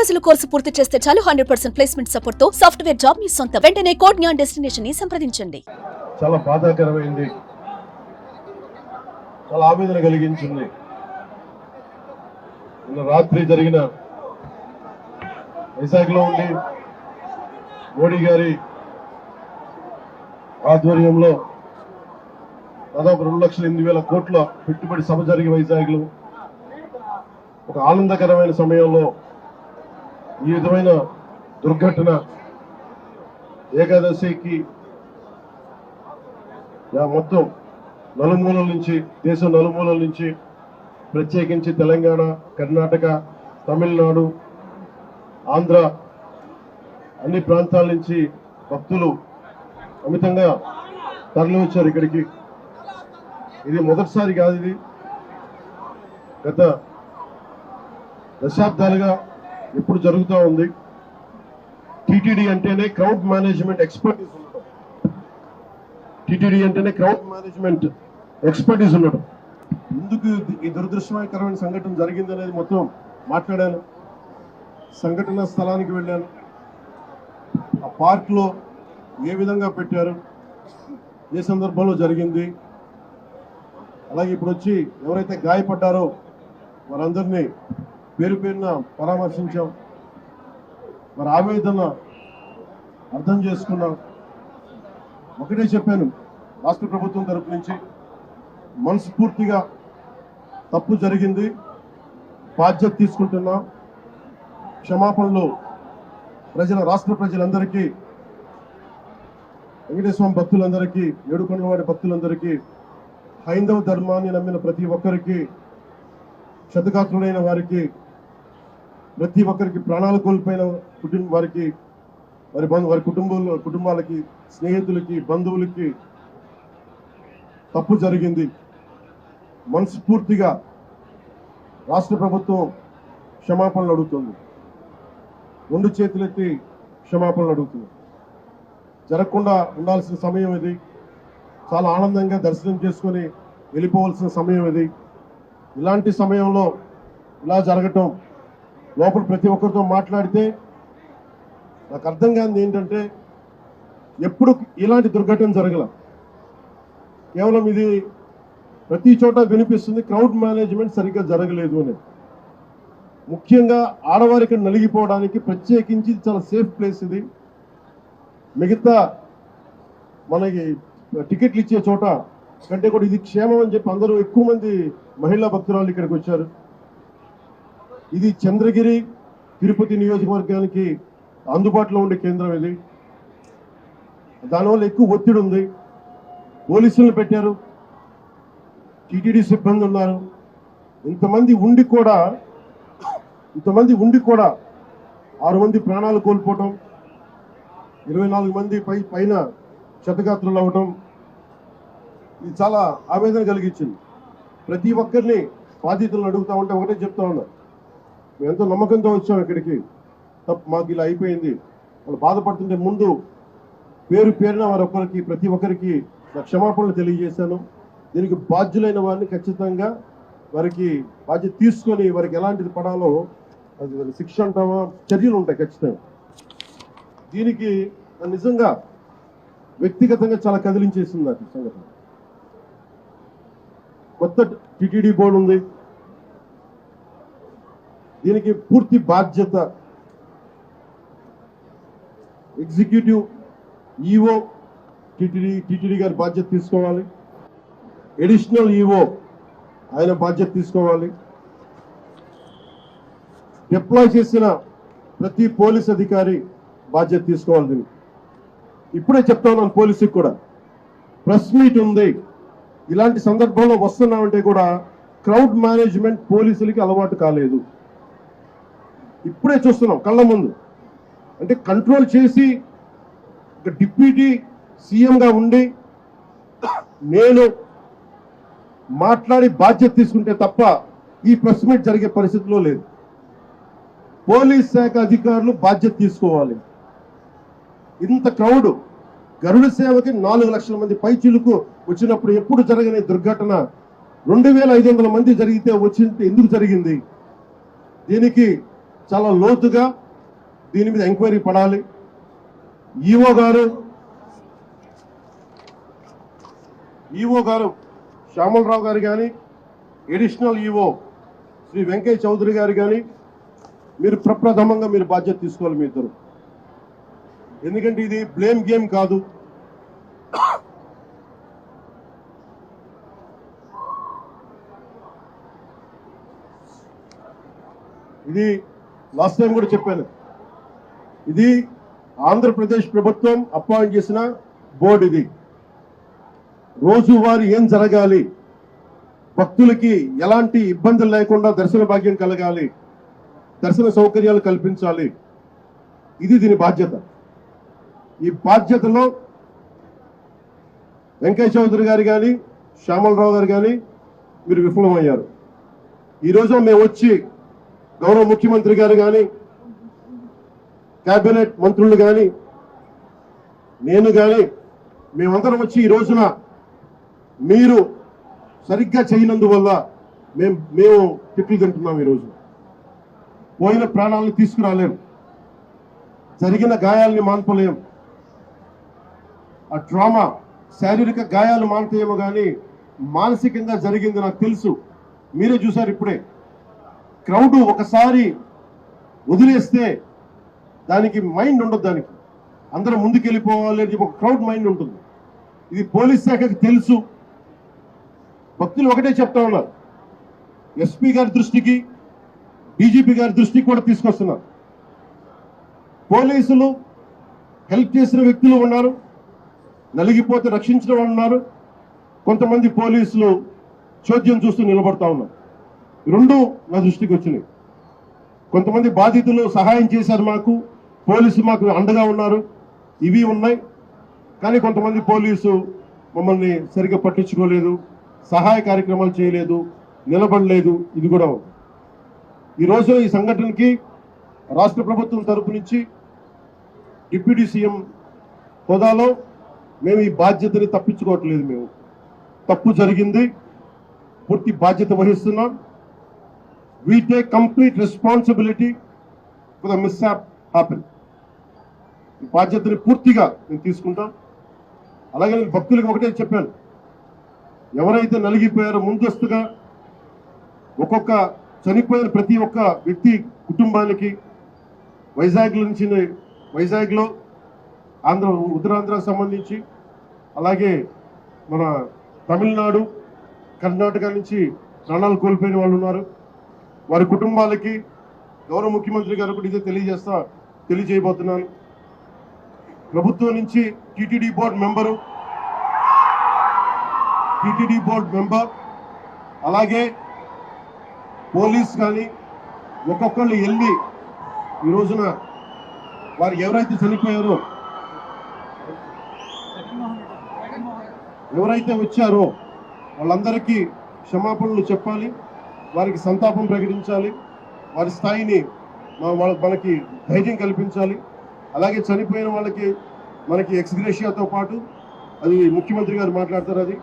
రోజుల కోర్సు పూర్తి చేస్తే చాలు హండ్రెడ్ పర్సెంట్ ప్లేస్మెంట్ సపోర్ట్తో సాఫ్ట్వేర్ జాబ్ మీ సొంత. వెంటనే కోడ్ జ్ఞాన్ డెస్టినేషన్ని సంప్రదించండి. చాలా బాధాకరమైంది. చాలా ఆవేదన కలిగించింది. నిన్న రాత్రి జరిగిన వైజాగ్లో ఉండి మోడీ గారి ఆధ్వర్యంలో దాదాపు రెండు లక్షల ఎనిమిది వేల కోట్ల పెట్టుబడి సభ జరిగి వైజాగ్లో. ఒక ఆనందకరమైన సమయంలో ఈ విధమైన దుర్ఘటన ఏకాదశికి మొత్తం నలుమూలల నుంచి దేశం నలుమూలల నుంచి ప్రత్యేకించి తెలంగాణ కర్ణాటక తమిళనాడు ఆంధ్ర అన్ని ప్రాంతాల నుంచి భక్తులు అమితంగా తరలి వచ్చారు ఇక్కడికి. ఇది మొదటిసారి కాదు ఇది. గత దశాబ్దాలుగా ఎప్పుడు జరుగుతూ ఉంది? టీటీడీ అంటేనే క్రౌడ్ మేనేజ్మెంట్ ఎక్స్పర్టీస్ ఉండడం. టీటీడీ అంటేనే క్రౌడ్ మేనేజ్మెంట్ ఎక్స్పర్టీస్ ఉండడం. ఎందుకు ఈ దురదృష్టకరమైన సంఘటన జరిగింది అనేది మొత్తం మాట్లాడాను. సంఘటన స్థలానికి వెళ్ళాను. ఆ పార్క్లో ఏ విధంగా పెట్టారు? ఏ సందర్భంలో జరిగింది? అలాగే ఇప్పుడు వచ్చి ఎవరైతే గాయపడ్డారో వారందరినీ పేరు పేరున పరామర్శించాం. వారి ఆవేదన అర్థం చేసుకున్నాం. ఒకటే చెప్పాను రాష్ట్ర ప్రభుత్వం తరపు నుంచి మనస్ఫూర్తిగా తప్పు జరిగింది బాధ్యత తీసుకుంటున్నాం. క్షమాపణలు ప్రజల రాష్ట్ర ప్రజలందరికీ వెంకటేశ్వరం భక్తులందరికీ ఏడుకొండలవాడి భక్తులందరికీ హైందవ ధర్మాన్ని నమ్మిన ప్రతి ఒక్కరికి శతగాత్రుడైన వారికి ప్రతి ఒక్కరికి ప్రాణాలు కోల్పోయిన కుటుంబ వారికి వారి బంధు వారి కుటుంబంలో కుటుంబాలకి స్నేహితులకి బంధువులకి తప్పు జరిగింది. మనస్ఫూర్తిగా రాష్ట్ర ప్రభుత్వం క్షమాపణలు అడుగుతుంది. రెండు చేతులెత్తి క్షమాపణలు అడుగుతుంది. జరగకుండా ఉండాల్సిన సమయం ఇది. చాలా ఆనందంగా దర్శనం చేసుకొని వెళ్ళిపోవాల్సిన సమయం ఇది. ఇలాంటి సమయంలో ఇలా జరగటం లోపల ప్రతి ఒక్కరితో మాట్లాడితే నాకు అర్థం కానిది ఏంటంటే ఎప్పుడు ఇలాంటి దుర్ఘటన జరగల. కేవలం ఇది ప్రతి చోట వినిపిస్తుంది క్రౌడ్ మేనేజ్మెంట్ సరిగ్గా జరగలేదు అని. ముఖ్యంగా ఆడవారికి నలిగిపోవడానికి ప్రత్యేకించి ఇది చాలా సేఫ్ ప్లేస్ ఇది. మిగతా మనకి టికెట్లు ఇచ్చే చోట కంటే కూడా ఇది క్షేమం అని చెప్పి అందరూ ఎక్కువ మంది మహిళా భక్తురాలు ఇక్కడికి వచ్చారు. ఇది చంద్రగిరి తిరుపతి నియోజకవర్గానికి అందుబాటులో ఉండే కేంద్రం ఇది. దానివల్ల ఎక్కువ ఒత్తిడి ఉంది. పోలీసులను పెట్టారు. టీటీడీ సిబ్బంది ఉన్నారు. ఇంతమంది ఉండి కూడా ఇంతమంది ఉండి కూడా ఆరు మంది ప్రాణాలు కోల్పోవటం ఇరవై నాలుగు మంది పై పైన క్షతగాత్రులు అవ్వటం ఇది చాలా ఆవేదన కలిగించింది. ప్రతి ఒక్కరిని బాధితులను అడుగుతా ఉంటే ఒకటే చెప్తా ఉన్నారు మేము ఎంతో నమ్మకంతో వచ్చాం ఇక్కడికి. తప్పు మాకు ఇలా అయిపోయింది. వాళ్ళు బాధపడుతుంటే ముందు పేరు పేరున వారి ఒక్కరికి ప్రతి ఒక్కరికి నా క్షమాపణలు తెలియజేశాను. దీనికి బాధ్యులైన వారిని ఖచ్చితంగా వారికి బాధ్యత తీసుకొని వారికి ఎలాంటిది పడాలో అది శిక్ష అంటామా? చర్యలు ఉంటాయి ఖచ్చితంగా. దీనికి నన్ను నిజంగా వ్యక్తిగతంగా చాలా కదిలించేసింది నాకు సంఘటన. కొత్త టిటిడి బోర్డు ఉంది. దీనికి పూర్తి బాధ్యత ఎగ్జిక్యూటివ్ ఈఓ టిటిడి టిటిడి గారి బాధ్యత తీసుకోవాలి. ఎడిషనల్ ఈఓ ఆయన బాధ్యత తీసుకోవాలి. డిప్లాయ్ చేసిన ప్రతి పోలీస్ అధికారి బాధ్యత తీసుకోవాలి దీనికి. ఇప్పుడే చెప్తా ఉన్నాను పోలీసుకి కూడా. ప్రెస్ మీట్ ఉంది. ఇలాంటి సందర్భంలో వస్తున్నామంటే కూడా క్రౌడ్ మేనేజ్మెంట్ పోలీసులకి అలవాటు కాలేదు. ఇప్పుడే చూస్తున్నాం కళ్ళ ముందు. అంటే కంట్రోల్ చేసి డిప్యూటీ సీఎంగా ఉండి నేను మాట్లాడి బాధ్యత తీసుకుంటే తప్ప ఈ ప్రెస్ మీట్ జరిగే పరిస్థితిలో లేదు. పోలీస్ శాఖ అధికారులు బాధ్యత తీసుకోవాలి. ఇంత క్రౌడ్ గరుడ సేవకి నాలుగు లక్షల మంది పైచిలుకు వచ్చినప్పుడు ఎప్పుడు జరగని దుర్ఘటన? రెండు వేల ఐదు వందల మంది జరిగితే వచ్చింది ఎందుకు జరిగింది? దీనికి చాలా లోతుగా దీని మీద ఎంక్వైరీ పడాలి. ఈఓ గారు ఈఓ గారు శ్యామలరావు గారు కానీ ఎడిషనల్ ఈఓ శ్రీ వెంకయ్య చౌదరి గారు కానీ మీరు ప్రప్రథమంగా మీరు బాధ్యత తీసుకోవాలి మీ ఇద్దరు. ఎందుకంటే ఇది బ్లేమ్ గేమ్ కాదు. ఇది లాస్ట్ టైం కూడా చెప్పాను. ఇది ఆంధ్రప్రదేశ్ ప్రభుత్వం అపాయింట్ చేసిన బోర్డు ఇది. రోజువారీ ఏం జరగాలి? భక్తులకి ఎలాంటి ఇబ్బందులు లేకుండా దర్శన భాగ్యం కలగాలి. దర్శన సౌకర్యాలు కల్పించాలి. ఇది దీని బాధ్యత. ఈ బాధ్యతలో వెంకయ్య చౌదరి గారు కానీ శ్యామలరావు గారు కానీ మీరు విఫలమయ్యారు. ఈరోజు మేము వచ్చి గౌరవ ముఖ్యమంత్రి గారు కానీ కేబినెట్ మంత్రులు కానీ నేను కానీ మేమందరం వచ్చి ఈ రోజున మీరు సరిగ్గా చేయనందువల్ల మేము మేము తిట్లు తింటున్నాం ఈరోజు పోయిన ప్రాణాలను తీసుకురాలేం. జరిగిన గాయాల్ని మాన్పలేం. ఆ డ్రామా శారీరక గాయాలు మానుతాయేమో కానీ మానసికంగా జరిగింది నాకు తెలుసు. మీరే చూసారు ఇప్పుడే. క్రౌడ్ ఒకసారి వదిలేస్తే దానికి మైండ్ ఉండదు దానికి. అందరం ముందుకు వెళ్ళిపోవాలి అని చెప్పి ఒక క్రౌడ్ మైండ్ ఉంటుంది. ఇది పోలీస్ శాఖకి తెలుసు. భక్తులు ఒకటే చెప్తా ఉన్నారు. ఎస్పీ గారి దృష్టికి డీజీపీ గారి దృష్టికి కూడా తీసుకొస్తున్నారు. పోలీసులు హెల్ప్ చేసిన వ్యక్తులు ఉన్నారు. నలిగిపోతే రక్షించిన వాళ్ళు ఉన్నారు. కొంతమంది పోలీసులు చోద్యం చూస్తూ నిలబడతా ఉన్నారు. రెండు నా దృష్టికి వచ్చినాయి కొంతమంది బాధితులు సహాయం చేశారు మాకు పోలీసు మాకు అండగా ఉన్నారు ఇవి ఉన్నాయి. కానీ కొంతమంది పోలీసు మమ్మల్ని సరిగ్గా పట్టించుకోలేదు సహాయ కార్యక్రమాలు చేయలేదు నిలబడలేదు ఇది కూడా ఈరోజు ఈ సంఘటనకి రాష్ట్ర ప్రభుత్వం తరపు నుంచి డిప్యూటీ సీఎం హోదాలో మేము ఈ బాధ్యతని తప్పించుకోవట్లేదు మేము. తప్పు జరిగింది పూర్తి బాధ్యత వహిస్తున్నాం. We take complete responsibility for the mishap happen ఈ బాధ్యతని పూర్తిగా నేను తీసుకుంటాం. అలాగే నేను భక్తులకు ఒకటే చెప్పాను. ఎవరైతే నలిగిపోయారో ముందస్తుగా ఒక్కొక్క చనిపోయిన ప్రతి ఒక్క వ్యక్తి కుటుంబానికి వైజాగ్ నుంచి వైజాగ్లో ఆంధ్ర ఉత్తరాంధ్రకు సంబంధించి అలాగే మన తమిళనాడు కర్ణాటక నుంచి ప్రాణాలు కోల్పోయిన వాళ్ళు ఉన్నారు. వారి కుటుంబాలకి గౌరవ ముఖ్యమంత్రి గారు కూడా ఇదే తెలియజేస్తా తెలియజేయబోతున్నాను. ప్రభుత్వం నుంచి TTD board member TTD board member అలాగే పోలీస్ కానీ ఒక్కొక్కళ్ళు వెళ్ళి ఈ రోజున వారు ఎవరైతే చనిపోయారో ఎవరైతే వచ్చారో వాళ్ళందరికీ క్షమాపణలు చెప్పాలి. వారికి సంతాపం ప్రకటించాలి. వారి స్థాయిని వాళ్ళ- మనకి ధైర్యం కల్పించాలి. అలాగే చనిపోయిన వాళ్ళకి మనకి ఎక్స్గ్రేషియాతో పాటు అది ముఖ్యమంత్రి గారు మాట్లాడతారు అది.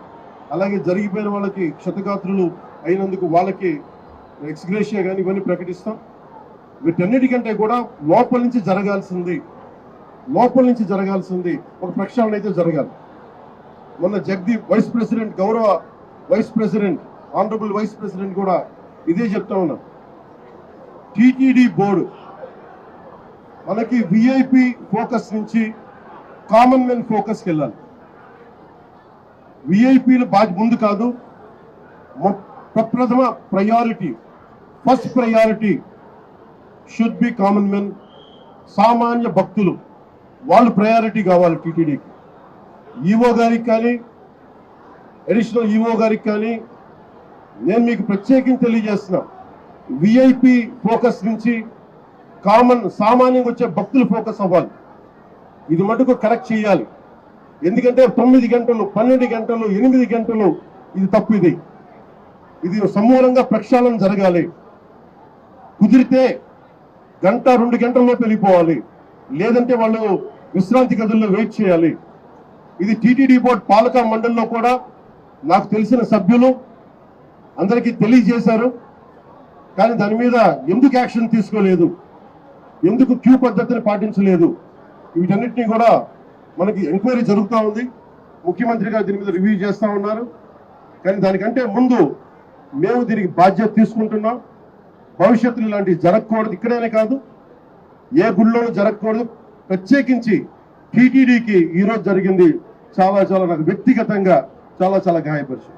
అలాగే జరిగిపోయిన వాళ్ళకి క్షతగాత్రులు అయినందుకు వాళ్ళకి ఎక్స్గ్రేషియా కానీ ఇవన్నీ ప్రకటిస్తాం. వీటన్నిటికంటే కూడా లోపల నుంచి జరగాల్సింది లోపల నుంచి జరగాల్సింది ఒక ప్రక్షాళన అయితే జరగాలి. మొన్న జగదీప్ వైస్ ప్రెసిడెంట్ గౌరవ vice president honourable vice president కూడా ఇదే చెప్తా ఉన్నా. టీటీడీ బోర్డు మనకి విఐపి ఫోకస్ నుంచి కామన్ మెన్ ఫోకస్కి వెళ్ళాలి. విఐపీలు బాగా ముందు కాదు ప్రప్రథమ priority first priority should be common men సామాన్య భక్తులు. వాళ్ళు ప్రయారిటీ కావాలి టీటీడీకి. ఈఓ గారికి కానీ అడిషనల్ ఈఓ గారికి కానీ నేను మీకు ప్రత్యేకించి తెలియజేస్తున్నా. విఐపి ఫోకస్ నుంచి కామన్ సామాన్యంగా వచ్చే భక్తులు ఫోకస్ అవ్వాలి. ఇది మటుకు కరెక్ట్ చేయాలి. ఎందుకంటే తొమ్మిది గంటలు పన్నెండు గంటలు ఎనిమిది గంటలు ఇది తప్పు ఇది. ఇది సమూలంగా ప్రక్షాళన జరగాలి. కుదిరితే గంట రెండు గంటల్లో వెళ్ళిపోవాలి. లేదంటే వాళ్ళు విశ్రాంతి గదుల్లో వెయిట్ చేయాలి. ఇది టీటీడీ బోర్డు పాలక మండలిలో కూడా నాకు తెలిసిన సభ్యులు అందరికీ తెలియజేశారు. కానీ దాని మీద ఎందుకు యాక్షన్ తీసుకోలేదు? ఎందుకు క్యూ పద్ధతిని పాటించలేదు? వీటన్నిటినీ కూడా మనకి ఎంక్వైరీ జరుగుతూ ఉంది. ముఖ్యమంత్రి గారు దీని మీద రివ్యూ చేస్తూ ఉన్నారు. కానీ దానికంటే ముందు మేము దీనికి బాధ్యత తీసుకుంటున్నాం. భవిష్యత్తులో ఇలాంటివి జరగకూడదు. ఇక్కడనే కాదు ఏ గుళ్ళోనూ జరగకూడదు. ప్రత్యేకించి టీటీడీకి ఈరోజు జరిగింది చాలా చాలా నాకు వ్యక్తిగతంగా చాలా చాలా గాయపరిచింది.